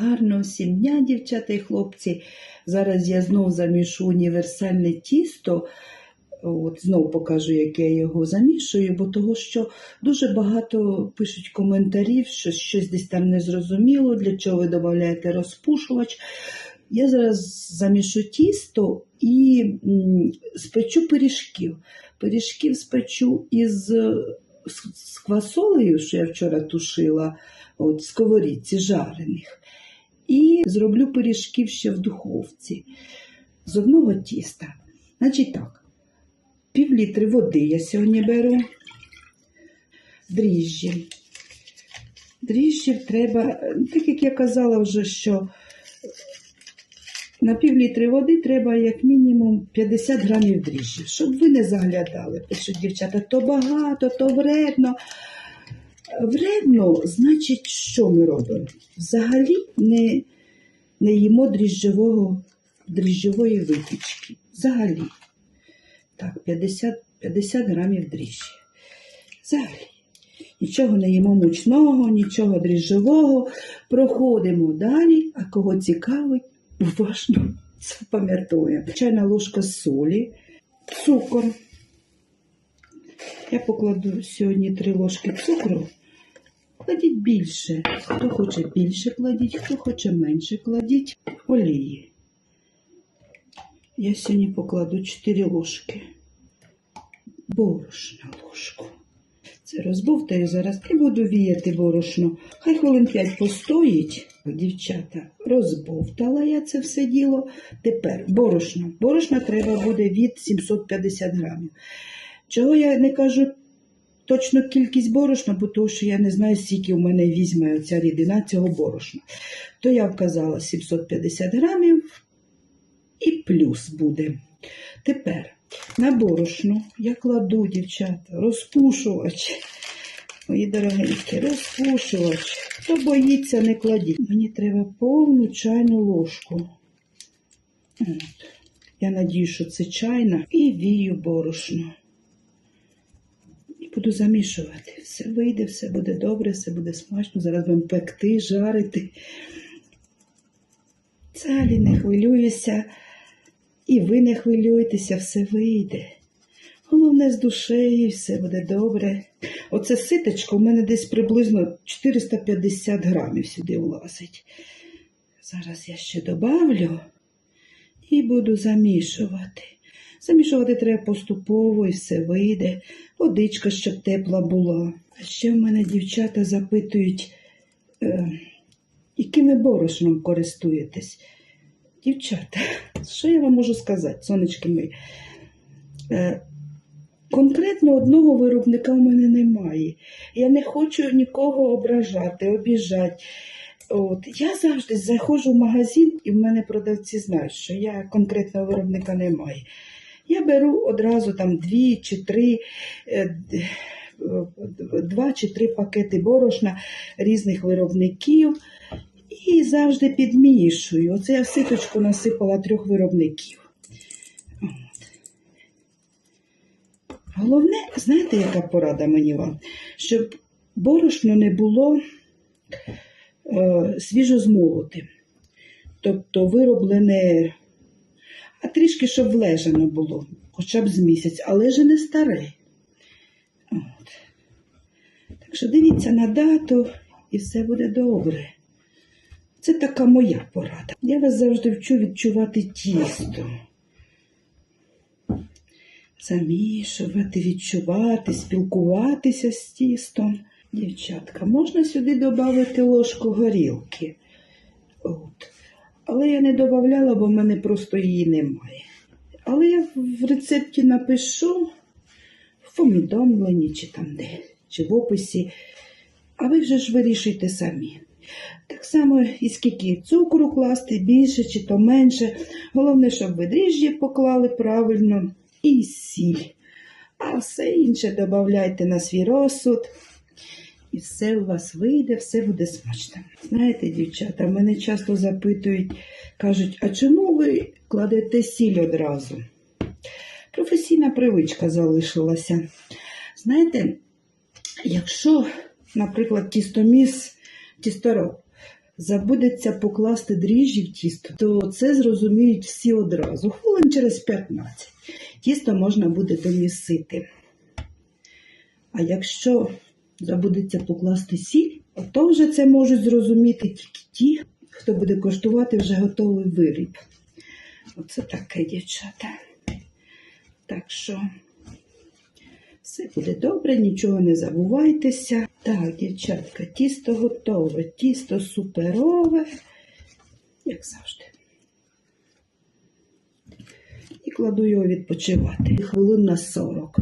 Гарного всім дня, дівчата і хлопці. Зараз я знов замішу універсальне тісто. От знов покажу, як я його замішую, бо того, що дуже багато пишуть коментарів, що щось десь там незрозуміло, для чого ви додаєте розпушувач. Я зараз замішу тісто і спечу пиріжків. Пиріжків спечу із з квасолею, що я вчора тушила, от, сковорідці жарених. І зроблю пиріжків ще в духовці з одного тіста. Значить так, пів літри води я сьогодні беру, дріжджі. Дріжджів треба, так як я казала вже, що на пів літри води треба як мінімум 50 грамів дріжджів, щоб ви не заглядали. Пишуть дівчата, то багато, то вредно. Вредно, значить, що ми робимо? Взагалі не, не їмо дріжджового, дріжджової випічки. Взагалі. Так, 50, 50 грамів дріжджі. Взагалі. Нічого не їмо мучного, нічого дріжджового. Проходимо далі, а кого цікавить, уважно запам'ятовуємо. Чайна ложка солі, цукор. Я покладу сьогодні три ложки цукру. Кладіть більше. Хто хоче більше кладіть, хто хоче менше кладіть олії. Я сьогодні покладу 4 ложки. Борошна ложку. Це розбовтаю зараз і буду віяти борошно. Хай хвилин 5 постоїть. Дівчата, розбовтала я це все діло. Тепер борошно. Борошна треба буде від 750 грамів. Чого я не кажу точну кількість борошна, бо тому що я не знаю, скільки у мене візьме оця рідина цього борошна. То я вказала 750 грамів і плюс буде. Тепер на борошно я кладу, дівчата, розпушувач. Мої дорогенькі, розпушувач. Хто боїться, не кладіть. Мені треба повну чайну ложку. От. Я надію, що це чайна. І вію борошно. Буду замішувати. Все вийде, все буде добре, все буде смачно. Зараз будемо пекти, жарити. Взагалі не хвилююся. І ви не хвилюйтеся, все вийде. Головне з душею, все буде добре. Оце ситочко у мене десь приблизно 450 грамів сюди влазить. Зараз я ще добавлю і буду замішувати. Замішувати треба поступово і все вийде. Водичка, щоб тепла була. А ще в мене дівчата запитують, е, яким борошном користуєтесь. Дівчата, що я вам можу сказати, сонечки мої? Е, конкретно одного виробника в мене немає. Я не хочу нікого ображати, обіжати. От. Я завжди заходжу в магазин, і в мене продавці знають, що я конкретного виробника не маю. Я беру одразу там дві чи три, е, два чи три пакети борошна різних виробників. І завжди підмішую. Оце я в ситочку насипала трьох виробників. Головне, знаєте, яка порада мені вам? Щоб борошно не було е, свіжо змолотим. Тобто вироблене, а трішки, щоб влежано було, хоча б з місяць, але ж не старе. От. Так що дивіться на дату і все буде добре. Це така моя порада. Я вас завжди вчу відчувати тісто. Замішувати, відчувати, спілкуватися з тістом. Дівчатка, можна сюди додати ложку горілки. От. Але я не додавала, бо в мене просто її немає. Але я в рецепті напишу в повідомленні, чи там де, чи в описі. А ви вже ж вирішуйте самі. Так само і скільки цукру класти, більше чи то менше. Головне, щоб ви дріжджі поклали правильно і сіль. А все інше додавайте на свій розсуд. І все у вас вийде, все буде смачно. Знаєте, дівчата, мене часто запитують, кажуть, а чому ви кладете сіль одразу? Професійна привичка залишилася. Знаєте, якщо, наприклад, тістоміс, тістороб забудеться покласти дріжджі в тісто, то це зрозуміють всі одразу. Хвилин через 15. Тісто можна буде домісити. А якщо забудеться покласти сіль, то вже це можуть зрозуміти тільки ті, хто буде коштувати вже готовий виріб. Оце таке, дівчата. Так що все буде добре, нічого не забувайтеся. Так, дівчатка, тісто готове, тісто суперове, як завжди. І кладу його відпочивати. Хвилин на 40.